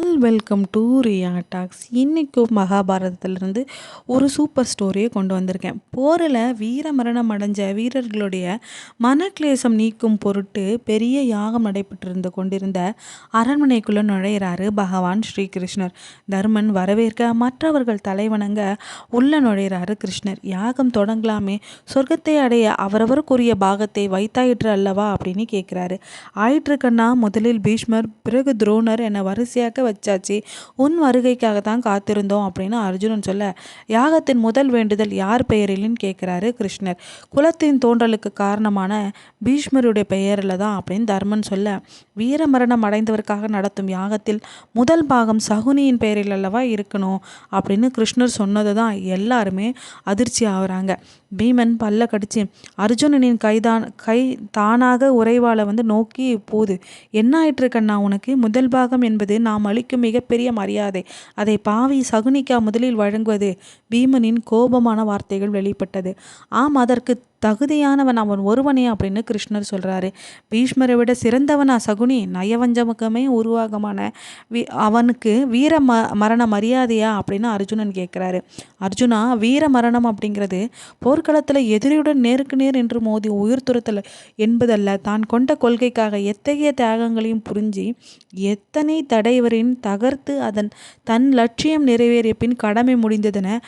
Welcome to Riya talks இன்றைக்கும் மகாபாரதத்திலிருந்து ஒரு super ஸ்டோரியை கொண்டு வந்திருக்கேன். போரில் வீர மரணம் அடைஞ்ச வீரர்களுடைய மனக்லேசம் நீக்கும் பொருட்டு பெரிய யாகம் நடைபெற்றிருந்து கொண்டிருந்த அரண்மனைக்குள்ளே நுழையிறாரு பகவான் ஸ்ரீகிருஷ்ணர். தர்மன் வரவேற்க மற்றவர்கள் தலைவணங்க உள்ளே நுழையிறாரு கிருஷ்ணர். யாகம் தொடங்கலாமே சொர்க்கத்தை அடைய அவரவருக்குரிய பாகத்தை வைத்தாயிற்று அல்லவா அப்படின்னு கேட்குறாரு. ஆயிற்றுக்கண்ணா முதலில் பீஷ்மர் பிறகு துரோணர் என வரிசையாக வச்சாச்சு. உன் வருகைக்காக தான் காத்திருந்தோம் அப்படின்னு அர்ஜுனன் சொல்ல யாகத்தின் முதல் வேண்டுதல் யார் பெயரில்னு கேட்குறாரு கிருஷ்ணர். குலத்தின் தோன்றலுக்கு காரணமான பீஷ்மருடைய பெயரில் தான் அப்படின்னு தர்மன் சொல்ல வீர மரணம் அடைந்தவருக்காக நடத்தும் யாகத்தில் முதல் பாகம் சகுனியின் பெயரில் அல்லவா இருக்கணும் அப்படின்னு கிருஷ்ணர் சொன்னது தான் எல்லாருமே அதிர்ச்சி ஆகுறாங்க. பீமன் பல்ல கடிச்சு அர்ஜுனனின் கைதான் கை தானாக உறைவாளை வந்து நோக்கி போகுது. என்ன ஆயிட்டு இருக்கண்ணா உனக்கு? முதல் பாகம் என்பது நாம் அளிக்கும் மிகப்பெரிய மரியாதை. அதை பாவி சகுனிக்கா முதலில் வழங்குவது பீமனின் கோபமான வார்த்தைகள் வெளிப்பட்டது. ஆம் அதற்கு தகுதியானவன் அவன் ஒருவனே அப்படின்னு கிருஷ்ணர் சொல்கிறாரு பீஷ்மரை விட சிறந்தவனா சகுனி நயவஞ்சமுகமே உருவாகமான வி அவனுக்கு வீர ம மரண மரியாதையா அப்படின்னு அர்ஜுனன் கேட்குறாரு அர்ஜுனா வீர மரணம் அப்படிங்கிறது போர்க்களத்தில் எதிரியுடன் நேருக்கு நேர் என்று மோதி உயிர் துரத்தல் என்பதல்ல. தான் கொண்ட கொள்கைக்காக எத்தகைய தியாகங்களையும் புரிஞ்சு எத்தனை தடைவரின் தகர்த்து அதன் தன் லட்சியம் நிறைவேறிய பின் கடமை முடிந்ததென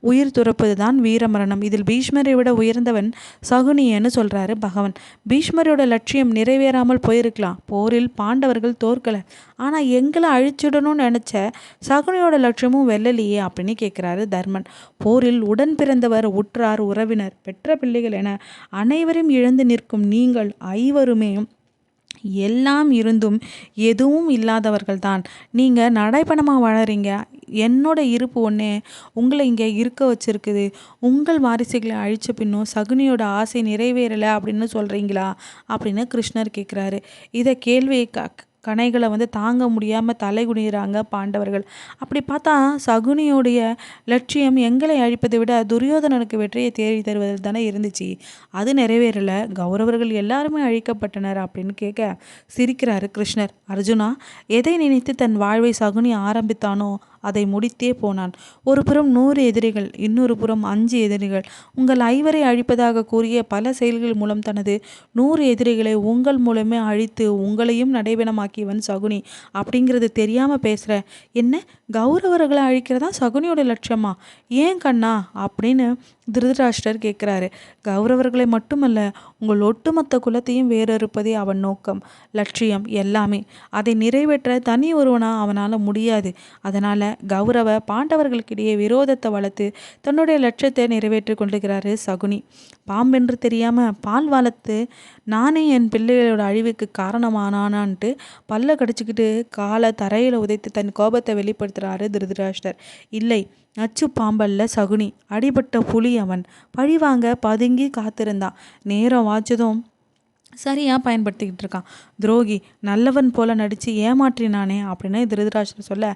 உயிர் துறப்பது தான் வீரமரணம். இதில் பீஷ்மரை விட உயர்ந்தவன் சகுனியன்னு சொல்கிறாரு பகவான். பீஷ்மரோட லட்சியம் நிறைவேறாமல் போயிருக்கலாம். போரில் பாண்டவர்கள் தோற்கலை. ஆனால் எங்களை அழிச்சிடணும்னு நினச்ச சகுனியோட லட்சியமும் வெல்லலையே அப்படின்னு கேட்குறாரு தர்மன். போரில் உடன் பிறந்தவர் உற்றார் உறவினர். பெற்ற பிள்ளைகள் என அனைவரும் இழந்து நிற்கும் நீங்கள் ஐவருமே எல்லாம் இருந்தும் எதுவும் இல்லாதவர்கள் தான் நீங்கள் நடைப்பணமாக வளரீங்க என்னோட இருப்பு ஒன்று உங்களை இங்கே இருக்க வச்சுருக்குது. உங்கள் வாரிசுகளை அழித்த பின்னும் சகுனியோட ஆசை நிறைவேறலை அப்படின்னு சொல்கிறீங்களா அப்படின்னு கிருஷ்ணர் கேட்குறாரு இதை கேள்வி க கணைகளை வந்து தாங்க முடியாமல் தலை குனிகிறாங்க பாண்டவர்கள். அப்படி பார்த்தா சகுனியுடைய லட்சியம் எங்களை அழிப்பதை விட துரியோதனனுக்கு வெற்றியை தேடி தருவதில் தானே இருந்துச்சு. அது நிறைவேறலை. கௌரவர்கள் எல்லாருமே அழிக்கப்பட்டனர் அப்படின்னு கேட்க சிரிக்கிறாரு கிருஷ்ணர். அர்ஜுனா எதை நினைத்து தன் வாழ்வை சகுனி ஆரம்பித்தானோ அதை முடித்தே போனான். ஒரு புறம் நூறு எதிரிகள் இன்னொரு புறம் அஞ்சு எதிரிகள். உங்கள் ஐவரை அழிப்பதாக கூறிய பல செயல்கள் மூலம் தனது நூறு எதிரிகளை உங்கள் மூலமே அழித்து உங்களையும் நடைபெணமாக்கியவன் சகுனி. அப்படிங்கிறது தெரியாமல் பேசுகிற என்ன? கௌரவர்களை அழிக்கிறதா சகுனியோட லட்சியமா? ஏன் கண்ணா? அப்படின்னு திருதராஷ்டர் கேட்குறாரு. கௌரவர்களை மட்டுமல்ல உங்கள் ஒட்டுமொத்த குலத்தையும் வேறறுப்பதே அவன் நோக்கம் லட்சியம் எல்லாமே. அதை நிறைவேற்ற தனி ஒருவனா அவனால் முடியாது. அதனால் கௌரவ பாண்டவர்களுக்கிடையே விரோதத்தை வளர்த்து தன்னுடைய லட்சியத்தை நிறைவேற்றி கொண்டிருக்கிறாரு சகுனி. பாம்பென்று தெரியாமல் பால் வளர்த்து நானே என் பிள்ளைகளோட அழிவுக்கு காரணமானான்ட்டு பல்ல கடிச்சிக்கிட்டு காலை தரையில் உதைத்து தன் கோபத்தை வெளிப்படுத்துகிறாரு திருதராஷ்டர். இல்லை நச்சு பாம்பல்ல சகுனி. அடிபட்ட புலி அவன். பழிவாங்க பதுங்கி காத்திருந்தான் நேரம் வாச்சதும் சரியாக பயன்படுத்திக்கிட்டு இருக்கான். துரோகி நல்லவன் போல நடித்து ஏமாற்றினானே அப்படின்னு திருதராஷ்டர் சொல்ல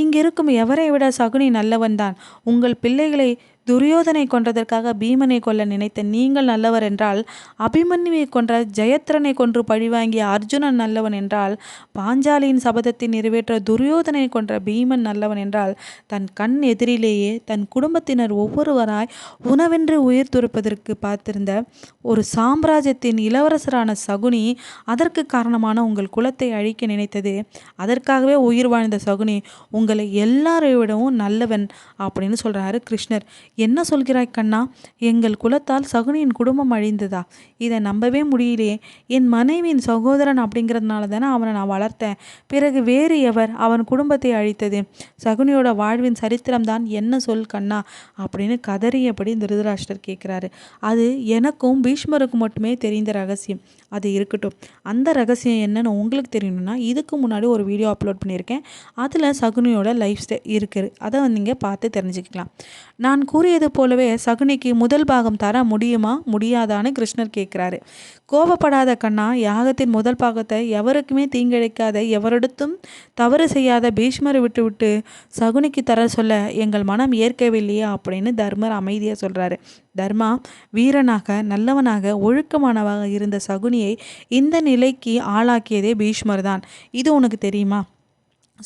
இங்கே இருக்கும் எவரை விட சகுனி நல்லவன் தான் உங்கள் பிள்ளைகளை துரியோதனை கொன்றதற்காக பீமனை கொல்ல நினைத்த நீங்கள் நல்லவர் என்றால் அபிமன்யுவை கொன்ற ஜெயத்ரனை கொன்று பழிவாங்கிய அர்ஜுனன் நல்லவன் என்றால் பாஞ்சாலியின் சபதத்தை நிறைவேற்ற துரியோதனை கொன்ற பீமன் நல்லவன் என்றால் தன் கண் எதிரிலேயே தன் குடும்பத்தினர் ஒவ்வொருவராய் உணவென்று உயிர் துறப்பதற்கு பார்த்திருந்த ஒரு சாம்ராஜ்யத்தின் இளவரசரான சகுனி அதற்கு காரணமான உங்கள் குலத்தை அழிக்க நினைத்தது. அதற்காகவே உயிர் வாழ்ந்த சகுனி உங்களை எல்லாரை விடவும் நல்லவன் அப்படின்னு சொல்கிறாரு கிருஷ்ணர். என்ன சொல்கிறாய் கண்ணா? எங்கள் குலத்தால் சகுனியின் குடும்பம் அழிந்ததா? இதை நம்பவே முடியலையே. என் மனைவியின் சகோதரன் அப்படிங்கிறதுனால தானே அவனை நான் வளர்த்தேன். பிறகு வேறு எவர் அவன் குடும்பத்தை அழித்தது? சகுனியோட வாழ்வின் சரித்திரம் தான் என்ன சொல் கண்ணா? அப்படின்னு கதறியபடி திருதராஷ்டர் கேட்குறாரு. அது எனக்கும் பீஷ்மருக்கும் மட்டுமே தெரிந்த ரகசியம். அது இருக்கட்டும். அந்த ரகசியம் என்னன்னு உங்களுக்கு தெரியணும்னா இதுக்கு முன்னாடி ஒரு வீடியோ அப்லோட் பண்ணியிருக்கேன். அதில் சகுனியோட லைஃப் ஸ்டைல் இருக்குது அதை நீங்கள் பார்த்து தெரிஞ்சுக்கலாம். நான் கூறியது போலவே சகுனிக்கு முதல் பாகம் தர முடியுமா? முடியாதான்னு கிருஷ்ணர் கேட்குறாரு. கோபப்படாத கண்ணா யாகத்தின் முதல் பாகத்தை எவருக்குமே தீங்கிழைக்காத எவரிடத்தும் தவறு செய்யாத பீஷ்மரை விட்டுவிட்டு சகுனிக்கு தர சொல்ல எங்கள் மனம் ஏற்கவில்லையா அப்படின்னு தர்மர் அமைதியாக சொல்கிறாரு தர்மா வீரனாக நல்லவனாக ஒழுக்கமானவாக இருந்த சகுனியை இந்த நிலைக்கு ஆளாக்கியதே பீஷ்மர் தான் இது உனக்கு தெரியுமா?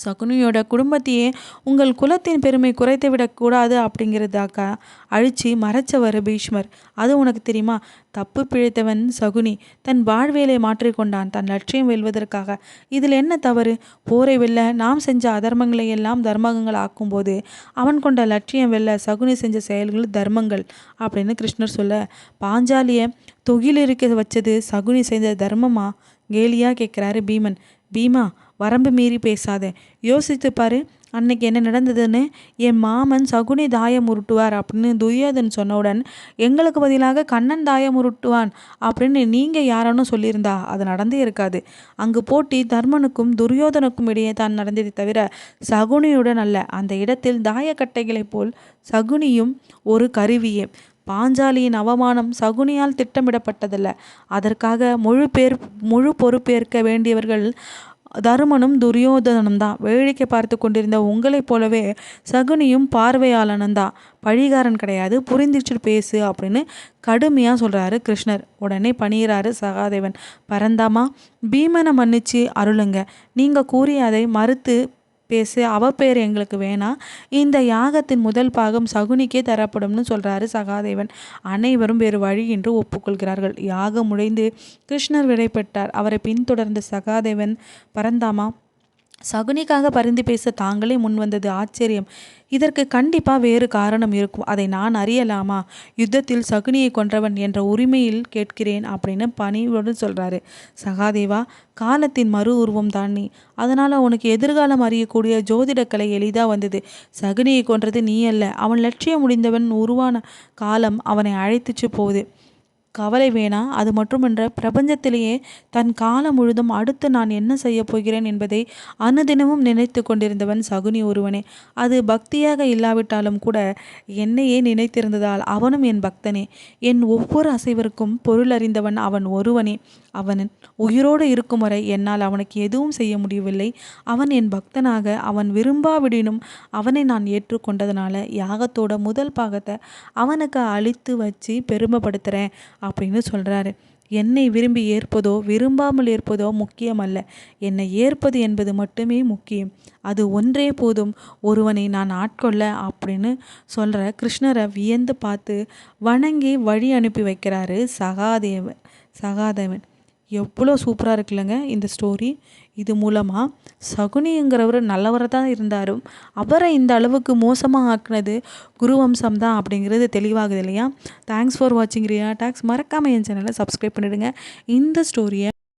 சகுனியோட குடும்பத்தையே உங்கள் குலத்தின் பெருமை குறைத்து விடக்கூடாது அப்படிங்கிறதாக்கா அழிச்சு மறைச்சவர் பீஷ்மர். அது உனக்கு தெரியுமா? தப்பு பிழைத்தவன் சகுனி தன் வாழ்வியலை மாற்றிக்கொண்டான். தன் லட்சியம் வெல்வதற்காக. இதில் என்ன தவறு? போரை வெல்ல நாம் செஞ்ச அதர்மங்களை எல்லாம் தர்மங்கள் ஆக்கும்போது அவன் கொண்ட லட்சியம் வெல்ல சகுனி செஞ்ச செயல்கள் தர்மங்கள் அப்படின்னு கிருஷ்ணர் சொல்ல பாஞ்சாலியை தொகிலிருக்க வச்சது சகுனி செஞ்ச தர்மமா? கேலியாக கேட்குறாரு பீமன். பீமா வரம்பு மீறி பேசாத. யோசித்து பாரு அன்னைக்கு என்ன நடந்ததுன்னு? என் மாமன் சகுனி தாயம் உருட்டுவார் அப்படின்னு துரியோதன் சொன்னவுடன் எங்களுக்கு பதிலாக கண்ணன் தாயம் உருட்டுவான் அப்படின்னு நீங்கள் யாரன்னு சொல்லியிருந்தா அது நடந்தே இருக்காது. அங்கு போட்டி தர்மனுக்கும் துரியோதனுக்கும் இடையே தான் நடந்ததை தவிர சகுனியுடன் அல்ல. அந்த இடத்தில் தாயக்கட்டைகளைப் போல் சகுனியும் ஒரு கருவியே. பாஞ்சாலியின் அவமானம் சகுனியால் திட்டமிடப்பட்டதல்ல. அதற்காக முழு பேர் முழு பொறுப்பேற்க வேண்டியவர்கள் தருமனும் துரியோதனனும் தான் வேடிக்கை பார்த்து கொண்டிருந்த உங்களைப் போலவே சகுனியும் பார்வையாளனும் தான் பழிகாரன் கிடையாது புரிந்துச்சு பேசு அப்படின்னு கடுமையாக சொல்கிறாரு கிருஷ்ணர். உடனே பணிகிறாரு சகாதேவன். பரந்தாமா பீமனை மன்னிச்சு அருளுங்க. நீங்கள் கூறிய அதை மறுத்து பேசு அவ பேர் எங்களுக்கு வேணாம் இந்த யாகத்தின் முதல் பாகம் சகுனிக்கே தரப்படும்னு சொல்கிறாரு சகாதேவன். அனைவரும் வேறு வழி என்று ஒப்புக்கொள்கிறார்கள். யாகம் முடிந்து கிருஷ்ணர் விடைபெற்றார். அவரை பின்தொடர்ந்த சகாதேவன் பரந்தாமா சகுனிக்காக பரிந்து பேச தாங்களே முன் வந்தது ஆச்சரியம். இதற்கு கண்டிப்பாக வேறு காரணம் இருக்கும். அதை நான் அறியலாமா? யுத்தத்தில் சகுனியை கொன்றவன் என்ற உரிமையில் கேட்கிறேன் அப்படின்னு பணிவோடு சொல்கிறாரு சகாதேவா காலத்தின் மறு உருவம் தான் நீ. அதனால் உனக்கு எதிர்காலம் அறியக்கூடிய ஜோதிடக்கலை எளிதாக வந்தது. சகுனியை கொன்றது நீ அல்ல. அவன் லட்சியம் முடிந்தவன் உருவான காலம் அவனை அழைத்துச்சு போகுது. கவலை வேணா அது மட்டுமன்ற பிரபஞ்சத்திலேயே தன் காலம் முழுதும் அடுத்து நான் என்ன செய்ய போகிறேன் என்பதை அனுதினமும் நினைத்து கொண்டிருந்தவன் சகுனி ஒருவனே. அது பக்தியாக இல்லாவிட்டாலும் கூட என்னையே நினைத்திருந்ததால் அவனும் என் பக்தனே. என் ஒவ்வொரு அசைவருக்கும் பொருள் அறிந்தவன் அவன் ஒருவனே. அவன் உயிரோடு இருக்கும் வரை என்னால் அவனுக்கு எதுவும் செய்ய முடியவில்லை. அவன் என் பக்தனாக அவன் விரும்பாவிடினும் அவனை நான் ஏற்றுக்கொண்டதுனால யாகத்தோட முதல் பாகத்தை அவனுக்கு அழித்து வச்சு பெருமைப்படுத்துகிறேன் அப்படின்னு சொல்கிறாரு என்னை விரும்பி ஏற்பதோ விரும்பாமல் ஏற்பதோ முக்கியமல்ல. என்னை ஏற்பது என்பது மட்டுமே முக்கியம். அது ஒன்றே போதும். ஒருவனை நான் ஆட்கொள்ள அப்படின்னு சொல்கிற கிருஷ்ணரை வியந்து பார்த்து வணங்கி வழி அனுப்பி வைக்கிறாரு சகாதேவன் சகாதேவன். எவ்வளோ சூப்பராக இருக்குல்லங்க இந்த ஸ்டோரி. இது மூலமாக சகுனிங்கிறவர் நல்லவராக தான் இருந்தாரும் அவரை இந்த அளவுக்கு மோசமாக ஆக்குனது குருவம்சம் தான் அப்படிங்கிறது தெளிவாகுது இல்லையா? தேங்க்ஸ் ஃபார் வாட்சிங் ரியா. டேக்ஸ் மறக்காமல் என் சேனலை சப்ஸ்கிரைப் பண்ணிவிடுங்க இந்த ஸ்டோரியை